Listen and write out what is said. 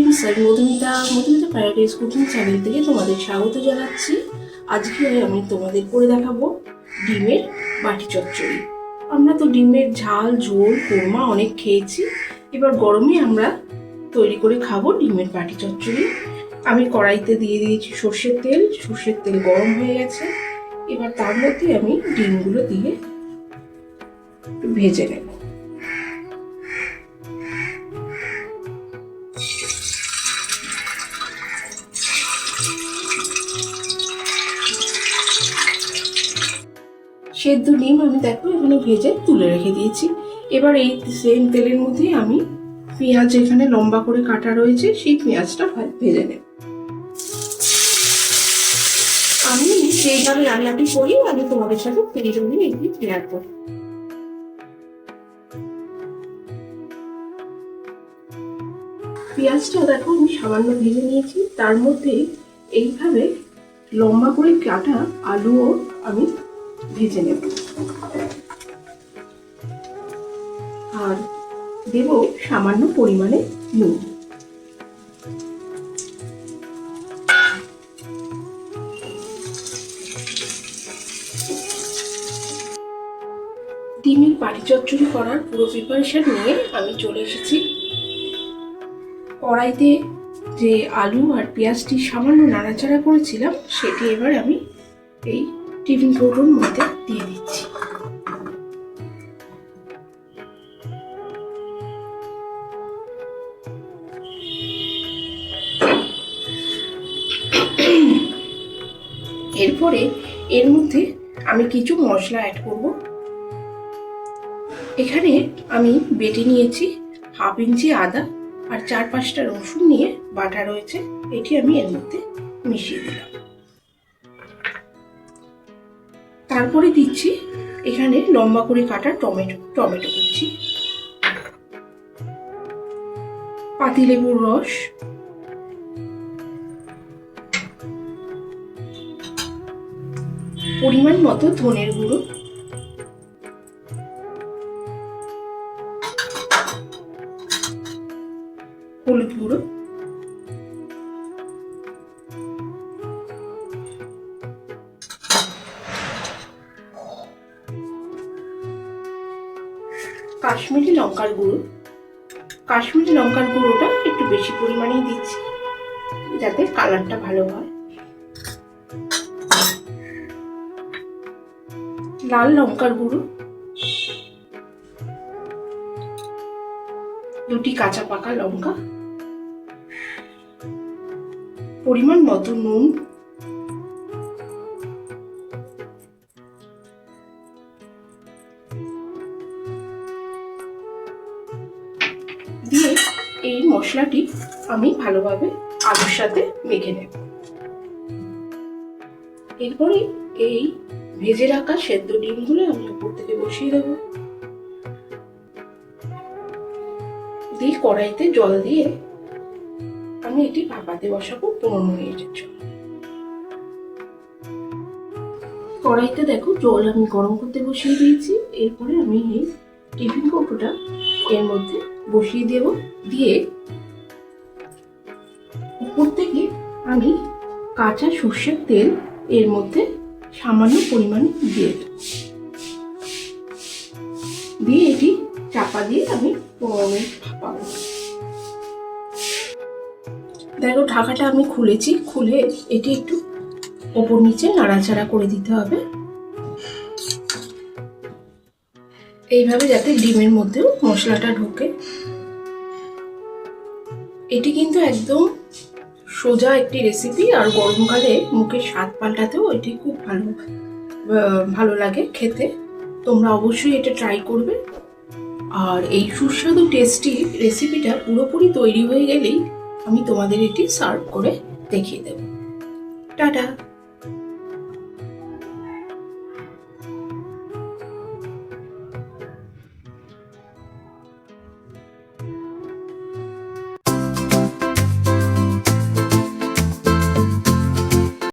আমি Madhumita Madhumita paradise cooking channel থেকে তোমাদের স্বাগত জানাচ্ছি। আজকে আমি তোমাদের করে দেখাবো ডিমের বাটি চচ্চড়ি। আমরা তো ডিমের ঝাল, ঝোল, কোরমা অনেক খেয়েছি। এবার গরমে আমরা তৈরি করে খাব ডিমের বাটি চচ্চড়ি। আমি কড়াইতে দিয়ে দিয়েছি সর্ষের তেল। সর্ষের তেল গরম হয়ে গেছে। এবার তার মধ্যে আমি ডিমগুলো দিয়ে ভেজে নেব। সেদ্ধ ডিম আমি দেখো এখানে ভেজে তুলে রেখে দিয়েছি। এবার এই সেম তেলের মধ্যে আমি পেঁয়াজ এখানে লম্বা করে কাটা রয়েছে, সেই পেঁয়াজটা ভেজে নেব। আমি সেইভাবে রান্নাটি করি, আমি তোমাদের সাথে সেইভাবে এটি শেয়ার করি। পেঁয়াজটা দেখো আমি সামান্য ভেজে নিয়েছি, তার মধ্যে এইভাবে লম্বা করে কাটা আলুও আমি ভেজে নেব। আর দেব সামান্য পরিমাণে নুন। ডিমের পাটি চচ্চড়ি করার পুরো প্রিপারেশন নিয়ে আমি চলে এসেছি। কড়াইতে যে আলু আর পেঁয়াজটি সামান্য নাড়াচাড়া করেছিলাম, সেটি এবার আমি এই টিফিন কৌটোর মধ্যে দিয়ে দিচ্ছি। এরপরে এর মধ্যে আমি কিছু মশলা অ্যাড করব। এখানে আমি বেটে নিয়েছি হাফ ইঞ্চি আদা আর চার পাঁচটা রসুন নিয়ে বাটা রয়েছে। এটি আমি এর মধ্যে মিশিয়ে দিলাম। তারপরে দিচ্ছি এখানে লম্বা করে কাটা টমেটো টমেটো দিচ্ছি। পাতিলেবুর রস। পরিমাণ মতো ধনের গুঁড়ো। হলুদ গুঁড়ো। কাশ্মীরি লঙ্কার গুঁড়ো। কাশ্মীরি লঙ্কার গুঁড়োটা একটু বেশি পরিমাণেই দিচ্ছি, যাতে কালারটা ভালো হয়। লাল লঙ্কার গুঁড়ো। দুটি কাঁচা পাকা লঙ্কা। পরিমাণ মতো নুন। দিয়ে এই মশলাটি আমি ভালোভাবে আলুর সাথে মেখে নেব। এরপরে এই ভেজে রাখা সেদ্ধ ডিমগুলো আমি উপর থেকে বসিয়ে দেবো। দিয়ে কড়াইতে জল দিয়ে আমি এটি ভাপাতে বসাবো পনেরো মিনিটের জন্য। কড়াইতে দেখো জল আমি গরম করতে বসিয়ে দিয়েছি। এরপরে আমি এই টিফিন কৌটোটা এর মধ্যে বসিয়ে দেব। দিয়ে উপর থেকে আমি কাঁচা সর্ষের তেল এর মধ্যে সামান্য পরিমাণ দিয়ে দিয়ে এটি চাপা দিয়ে আমি দেখো, ঢাকাটা আমি খুলেছি। খুলে এটি একটু ওপর নিচে নাড়াচাড়া করে দিতে হবে। এইভাবে যাতে ডিমের মধ্যেও মশলাটা ঢোকে। এটি কিন্তু একদম সোজা একটি রেসিপি আর গরমকালে মুখের স্বাদ পাল্টাতেও এটি খুব ভালো ভালো লাগে খেতে। তোমরা অবশ্যই এটা ট্রাই করবে। আর এই সুস্বাদু টেস্টি রেসিপিটা পুরোপুরি তৈরি হয়ে গেলেই আমি তোমাদের এটি সার্ভ করে দেখিয়ে দেব। টাটা!